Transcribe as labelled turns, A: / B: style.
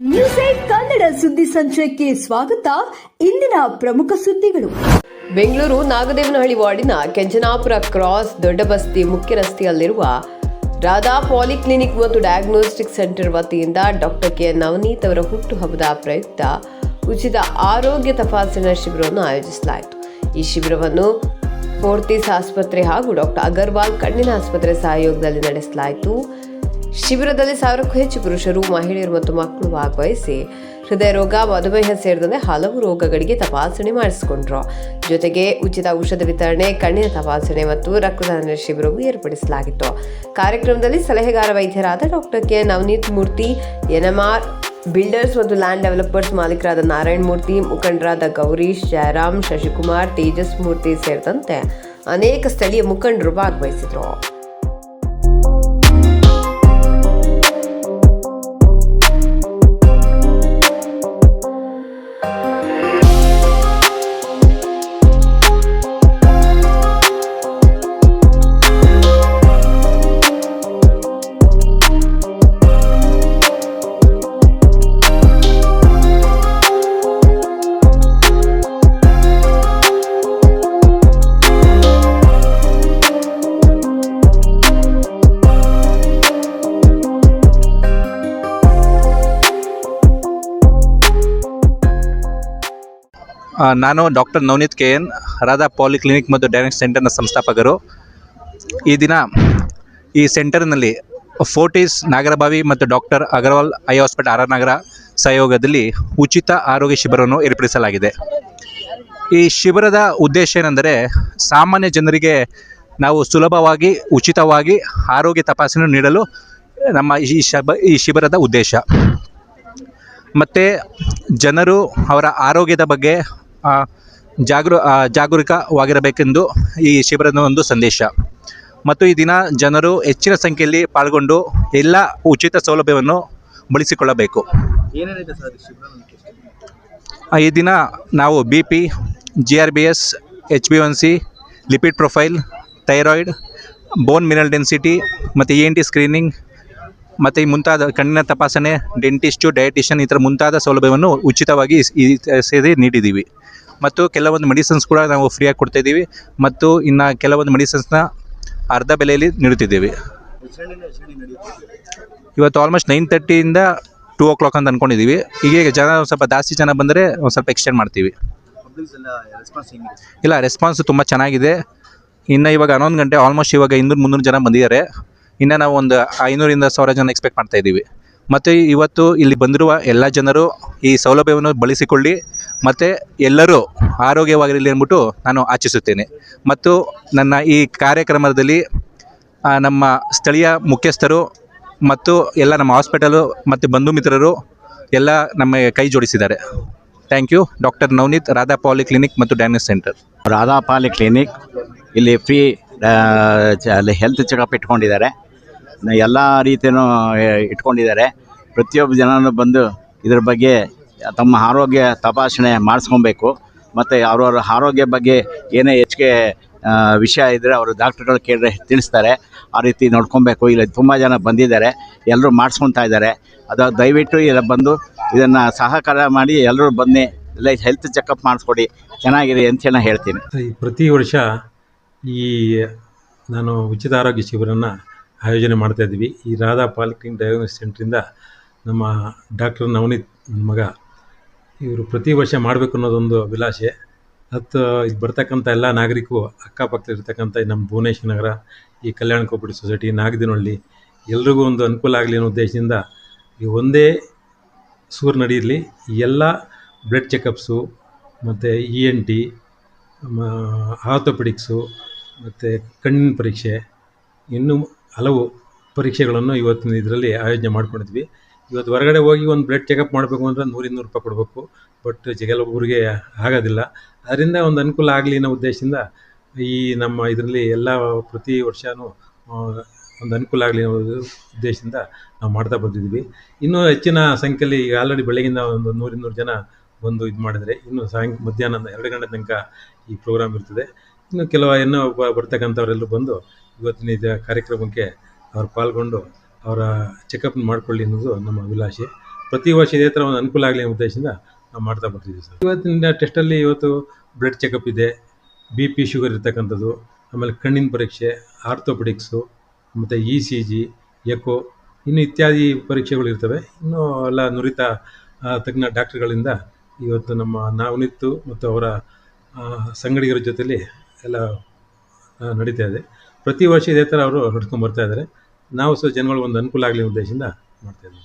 A: News eight Kannada ಸುದ್ದಿ ಸಂಚಯಕ್ಕೆ ಸ್ವಾಗತ. ಇಂದಿನ ಪ್ರಮುಖ ಸುದ್ದಿಗಳು.
B: ಬೆಂಗಳೂರು ನಾಗದೇವನಹಳ್ಳಿ ವಾರ್ಡಿನ ಕೆಂಚನಾಪುರ ಕ್ರಾಸ್ ದೊಡ್ಡಬಸ್ತಿ ಮುಖ್ಯ ರಸ್ತೆಯಲ್ಲಿರುವ ರಾಧಾ ಪಾಲಿಕ್ಲಿನಿಕ್ ಮತ್ತು ಡಯಾಗ್ನೋಸ್ಟಿಕ್ ಸೆಂಟರ್ ವತಿಯಿಂದ ಡಾಕ್ಟರ್ ಕೆ ನವನೀತ್ ಅವರ ಹುಟ್ಟುಹಬ್ಬದ ಪ್ರಯುಕ್ತ ಉಚಿತ ಆರೋಗ್ಯ ತಪಾಸಣಾ ಶಿಬಿರವನ್ನು ಆಯೋಜಿಸಲಾಯಿತು. ಈ ಶಿಬಿರವನ್ನು ಫೋರ್ತಿಸ್ ಆಸ್ಪತ್ರೆ ಹಾಗೂ ಡಾಕ್ಟರ್ ಅಗರ್ವಾಲ್ ಕಣ್ಣಿನ ಆಸ್ಪತ್ರೆ ಸಹಯೋಗದಲ್ಲಿ ನಡೆಸಲಾಯಿತು. ಶಿಬಿರದಲ್ಲಿ ಸಾವಿರಕ್ಕೂ ಹೆಚ್ಚು ಪುರುಷರು, ಮಹಿಳೆಯರು ಮತ್ತು ಮಕ್ಕಳು ಭಾಗವಹಿಸಿ ಹೃದಯ ರೋಗ, ಮಧುಮೇಹ ಸೇರಿದಂತೆ ಹಲವು ರೋಗಗಳಿಗೆ ತಪಾಸಣೆ ಮಾಡಿಸಿಕೊಂಡ್ರು. ಜೊತೆಗೆ ಉಚಿತ ಔಷಧ ವಿತರಣೆ, ಕಣ್ಣಿನ ತಪಾಸಣೆ ಮತ್ತು ರಕ್ತದಾನ ಶಿಬಿರವು ಏರ್ಪಡಿಸಲಾಗಿತ್ತು. ಕಾರ್ಯಕ್ರಮದಲ್ಲಿ ಸಲಹೆಗಾರ ವೈದ್ಯರಾದ doctor K. Navneet Murthy, NMR builders ಮತ್ತು ಲ್ಯಾಂಡ್ ಡೆವಲಪರ್ಸ್ ಮಾಲೀಕರಾದ ನಾರಾಯಣ ಮೂರ್ತಿ, ಮುಖಂಡರಾದ ಗೌರೀಶ್, ಜಯರಾಮ್, ಶಶಿಕುಮಾರ್, ತೇಜಸ್ ಮೂರ್ತಿ ಸೇರಿದಂತೆ ಅನೇಕ ಸ್ಥಳೀಯ ಮುಖಂಡರು ಭಾಗವಹಿಸಿದರು.
C: ನಾನು doctor Navneeth K N Radha polyclinic ಮತ್ತು ಡೈರೆಕ್ಟ್ ಸೆಂಟರ್ನ ಸಂಸ್ಥಾಪಕರು. ಈ ದಿನ ಈ ಸೆಂಟರ್ನಲ್ಲಿ ಫೋರ್ಟಿಸ್ ನಾಗರಬಾವಿ ಮತ್ತು doctor Agarwal eye hospital R Nagar ಸಹಯೋಗದಲ್ಲಿ ಉಚಿತ ಆರೋಗ್ಯ ಶಿಬಿರವನ್ನು ಏರ್ಪಡಿಸಲಾಗಿದೆ. ಈ ಶಿಬಿರದ ಉದ್ದೇಶ ಏನೆಂದರೆ ಸಾಮಾನ್ಯ ಜನರಿಗೆ ನಾವು ಸುಲಭವಾಗಿ, ಉಚಿತವಾಗಿ ಆರೋಗ್ಯ ತಪಾಸಣೆ ನೀಡಲು ನಮ್ಮ ಈ ಶಬ, ಈ ಶಿಬಿರದ ಉದ್ದೇಶ. ಮತ್ತು ಜನರು ಅವರ ಆರೋಗ್ಯದ ಬಗ್ಗೆ ಜಾಗೃ ಜಾಗರೂಕವಾಗಿರಬೇಕೆಂದು ಈ ಶಿಬಿರದ ಒಂದು ಸಂದೇಶ. ಮತ್ತು ಈ ದಿನ ಜನರು ಹೆಚ್ಚಿನ ಸಂಖ್ಯೆಯಲ್ಲಿ ಪಾಲ್ಗೊಂಡು ಎಲ್ಲ ಉಚಿತ ಸೌಲಭ್ಯವನ್ನು ಬಳಸಿಕೊಳ್ಳಬೇಕು ಈ ದಿನ ನಾವು B P G R B S H B one C lipid profile thyroid bone mineral density ಮತ್ತು ಇ ಎನ್ ಟಿ ಸ್ಕ್ರೀನಿಂಗ್ ಮತ್ತು ಈ ಮುಂತಾದ ಕಣ್ಣಿನ ತಪಾಸಣೆ ಡೆಂಟಿಸ್ಟು ಡಯಟಿಷಿಯನ್ ಈ ಥರ ಮುಂತಾದ ಸೌಲಭ್ಯವನ್ನು ಉಚಿತವಾಗಿ ಈ ಸೇರಿ ನೀಡಿದ್ದೀವಿ ಮತ್ತು ಕೆಲವೊಂದು ಮೆಡಿಸಿನ್ಸ್ ಕೂಡ ನಾವು ಫ್ರೀಯಾಗಿ ಕೊಡ್ತಾಯಿದ್ದೀವಿ ಮತ್ತು ಇನ್ನು ಕೆಲವೊಂದು ಮೆಡಿಸಿನ್ಸ್ನ ಅರ್ಧ ಬೆಲೆಯಲ್ಲಿ ನೀಡುತ್ತಿದ್ದೀವಿ. ಇವತ್ತು ಆಲ್ಮೋಸ್ಟ್ ನೈನ್ ತರ್ಟಿಯಿಂದ ಟೂ ಓ ಕ್ಲಾಕ್ ಅಂತ ಅಂದ್ಕೊಂಡಿದ್ದೀವಿ ಈಗ ಜನ ಸ್ವಲ್ಪ ಜಾಸ್ತಿ ಜನ ಬಂದರೆ ಒಂದು ಸ್ವಲ್ಪ ಎಕ್ಸ್ಟೆಂಡ್ ಮಾಡ್ತೀವಿ. ಇಲ್ಲ ರೆಸ್ಪಾನ್ಸ್ ತುಂಬ ಚೆನ್ನಾಗಿದೆ. ಇನ್ನು ಇವಾಗ ಹನ್ನೊಂದು ಗಂಟೆ ಆಲ್ಮೋಸ್ಟ್ ಇವಾಗ ಇನ್ನೂರು ಮುನ್ನೂರು ಜನ ಬಂದಿದ್ದಾರೆ. ಇನ್ನು ನಾವು ಒಂದು ಐನೂರಿಂದ ಸಾವಿರ ಜನ ಎಕ್ಸ್ಪೆಕ್ಟ್ ಮಾಡ್ತಾ ಇದ್ದೀವಿ. ಮತ್ತು ಇವತ್ತು ಇಲ್ಲಿ ಬಂದಿರುವ ಎಲ್ಲ ಜನರು ಈ ಸೌಲಭ್ಯವನ್ನು ಬಳಸಿಕೊಳ್ಳಿ, ಮತ್ತು ಎಲ್ಲರೂ ಆರೋಗ್ಯವಾಗಿರಲಿ ಅಂದ್ಬಿಟ್ಟು ನಾನು ಆಚಿಸುತ್ತೇನೆ. ಮತ್ತು ನನ್ನ ಈ ಕಾರ್ಯಕ್ರಮದಲ್ಲಿ ನಮ್ಮ ಸ್ಥಳೀಯ ಮುಖ್ಯಸ್ಥರು ಮತ್ತು ಎಲ್ಲ ನಮ್ಮ ಹಾಸ್ಪಿಟಲು ಮತ್ತು ಬಂಧು ಮಿತ್ರರು ಎಲ್ಲ ನಮ್ಮ ಕೈ ಜೋಡಿಸಿದ್ದಾರೆ. Thank you doctor Navneet Radha polyclinic ಮತ್ತು ಡ್ಯಾನಿಸ್ ಸೆಂಟರ್
D: ರಾಧಾ ಪಾಲಿ ಕ್ಲಿನಿಕ್ ಇಲ್ಲಿ ಫ್ರೀ ಹೆಲ್ತ್ ಚೆಕಪ್ ಇಟ್ಕೊಂಡಿದ್ದಾರೆ. ಎಲ್ಲ ರೀತಿಯೂ ಇಟ್ಕೊಂಡಿದ್ದಾರೆ. ಪ್ರತಿಯೊಬ್ಬ ಜನನು ಬಂದು ಇದ್ರ ಬಗ್ಗೆ ತಮ್ಮ ಆರೋಗ್ಯ ತಪಾಸಣೆ ಮಾಡಿಸ್ಕೊಬೇಕು. ಮತ್ತು ಅವ್ರವ್ರ ಆರೋಗ್ಯ ಬಗ್ಗೆ ಏನೇ ಹೆಚ್ಚಿಗೆ ವಿಷಯ ಇದ್ದರೆ ಅವರು ಡಾಕ್ಟ್ರುಗಳು ಕೇಳಿದ್ರೆ ತಿಳಿಸ್ತಾರೆ. ಆ ರೀತಿ ನೋಡ್ಕೊಬೇಕು. ಇಲ್ಲಿ ತುಂಬ ಜನ ಬಂದಿದ್ದಾರೆ. ಎಲ್ಲರೂ ಮಾಡಿಸ್ಕೊತಾ ಇದ್ದಾರೆ. ಅದು ದಯವಿಟ್ಟು ಇಲ್ಲ ಬಂದು ಇದನ್ನು ಸಹಕಾರ ಮಾಡಿ ಎಲ್ಲರೂ ಬನ್ನಿ. ಎಲ್ಲ ಹೆಲ್ತ್ ಚೆಕಪ್ ಮಾಡಿಸ್ಕೊಡಿ. ಚೆನ್ನಾಗಿದೆ ಅಂತ ಹೇಳ್ತೀನಿ.
E: ಪ್ರತಿ ವರ್ಷ ಈ ನಾನು ಉಚಿತ ಆರೋಗ್ಯ ಶಿಬಿರನ ಆಯೋಜನೆ ಮಾಡ್ತಾ ಇದ್ದೀವಿ. ಈ ರಾಧಾ ಪಾಲಿಕ್ಲಿನಿಕ್ ಡಯಾಗ್ನೋಸ್ ಸೆಂಟ್ರಿಂದ ನಮ್ಮ ಡಾಕ್ಟರ್ ನವನೀತ್ ನನ್ನ ಮಗ, ಇವರು ಪ್ರತಿ ವರ್ಷ ಮಾಡಬೇಕು ಅನ್ನೋದೊಂದು ಅಭಿಲಾಷೆ. ಮತ್ತು ಇದು ಬರ್ತಕ್ಕಂಥ ಎಲ್ಲ ನಾಗರಿಕರು ಅಕ್ಕಪಕ್ಕದಲ್ಲಿರ್ತಕ್ಕಂಥ ನಮ್ಮ ಭುವನೇಶ್ವರ ನಗರ, ಈ ಕಲ್ಯಾಣ ಕೋಪರೇಟಿವ್ ಸೊಸೈಟಿ, ನಾಗದಿನಹಳ್ಳಿ, ಎಲ್ರಿಗೂ ಒಂದು ಅನುಕೂಲ ಆಗಲಿ ಅನ್ನೋ ಉದ್ದೇಶದಿಂದ ಈ ಒಂದೇ ಸೂರು ನಡೆಯಲಿ ಎಲ್ಲ ಬ್ಲಡ್ ಚೆಕಪ್ಸು, ಮತ್ತು ಇ ಎನ್ ಟಿ ಆರ್ಥೋಪೆಡಿಕ್ಸು, ಮತ್ತು ಕಣ್ಣಿನ ಪರೀಕ್ಷೆ, ಇನ್ನೂ ಹಲವು ಪರೀಕ್ಷೆಗಳನ್ನು ಇವತ್ತಿನ ಇದರಲ್ಲಿ ಆಯೋಜನೆ ಮಾಡ್ಕೊಂಡಿದ್ವಿ. ಇವತ್ತು ಹೊರಗಡೆ ಹೋಗಿ ಒಂದು ಬ್ಲಡ್ ಚೆಕಪ್ ಮಾಡಬೇಕು ಅಂದರೆ ನೂರು ಇನ್ನೂರು ರೂಪಾಯಿ ಕೊಡಬೇಕು. ಬಟ್ ಕೆಲವೊಬ್ಬರಿಗೆ ಆಗೋದಿಲ್ಲ. ಅದರಿಂದ ಒಂದು ಅನುಕೂಲ ಆಗಲಿ ಅನ್ನೋ ಉದ್ದೇಶದಿಂದ ಈ ನಮ್ಮ ಇದರಲ್ಲಿ ಎಲ್ಲ ಪ್ರತಿ ವರ್ಷವೂ ಒಂದು ಅನುಕೂಲ ಆಗಲಿ ಅನ್ನೋ ಉದ್ದೇಶದಿಂದ ನಾವು ಮಾಡ್ತಾ ಬಂದಿದ್ವಿ ಇನ್ನೂ ಹೆಚ್ಚಿನ ಸಂಖ್ಯೆಯಲ್ಲಿ ಈಗ ಆಲ್ರೆಡಿ ಬೆಳಗಿಂದ ಒಂದು ನೂರು ಇನ್ನೂರು ಜನ ಬಂದು ಇದು ಮಾಡಿದರೆ, ಇನ್ನು ಸಾಯಂಕ ಮಧ್ಯಾಹ್ನ ಎರಡು ಗಂಟೆ ತನಕ ಈ ಪ್ರೋಗ್ರಾಮ್ ಇರ್ತದೆ. ಇನ್ನು ಕೆಲವು ಇನ್ನೂ ಬರ್ತಕ್ಕಂಥವರೆಲ್ಲರೂ ಬಂದು ಇವತ್ತಿನ ಇದು ಕಾರ್ಯಕ್ರಮಕ್ಕೆ ಅವ್ರು ಪಾಲ್ಗೊಂಡು ಅವರ ಚೆಕಪ್ ಮಾಡ್ಕೊಳ್ಳಿ ಅನ್ನೋದು ನಮ್ಮ ಅಭಿಲಾಷೆ. ಪ್ರತಿ ವರ್ಷ ಇದೇ ಥರ ಒಂದು ಅನುಕೂಲ ಆಗಲಿ ಅನ್ನೋ ಉದ್ದೇಶದಿಂದ ನಾವು ಮಾಡ್ತಾ ಬರ್ತಿದ್ದೀವಿ ಸರ್. ಇವತ್ತಿನ ಟೆಸ್ಟಲ್ಲಿ ಇವತ್ತು ಬ್ಲಡ್ ಚೆಕಪ್ ಇದೆ ಬಿ ಪಿ ಶುಗರ್ ಇರ್ತಕ್ಕಂಥದ್ದು, ಆಮೇಲೆ ಕಣ್ಣಿನ ಪರೀಕ್ಷೆ ಆರ್ಥೋಪೆಡಿಕ್ಸು ಮತ್ತು ಇ ಸಿ ಜಿ ಎಕೋ ಇನ್ನು ಇತ್ಯಾದಿ ಪರೀಕ್ಷೆಗಳು ಇರ್ತವೆ. ಇನ್ನೂ ಎಲ್ಲ ನುರಿತ ತಜ್ಞ ಡಾಕ್ಟ್ರುಗಳಿಂದ ಇವತ್ತು ನಮ್ಮ ನವನಿತ್ತು ಮತ್ತು ಅವರ ಸಂಗಡಿಗರ ಜೊತೆಲಿ ಎಲ್ಲ ನಡೀತಾ ಇದೆ. ಪ್ರತಿ ವರ್ಷ ಇದೇ ಥರ ಅವರು ನಡ್ಕೊಂಡು ಬರ್ತಾ ಇದ್ದಾರೆ. ನಾವು ಸಹ ಜನಗಳು ಒಂದು ಅನುಕೂಲ ಆಗಲಿ ಉದ್ದೇಶದಿಂದ ಮಾಡ್ತಾ ಇದ್ದೀವಿ.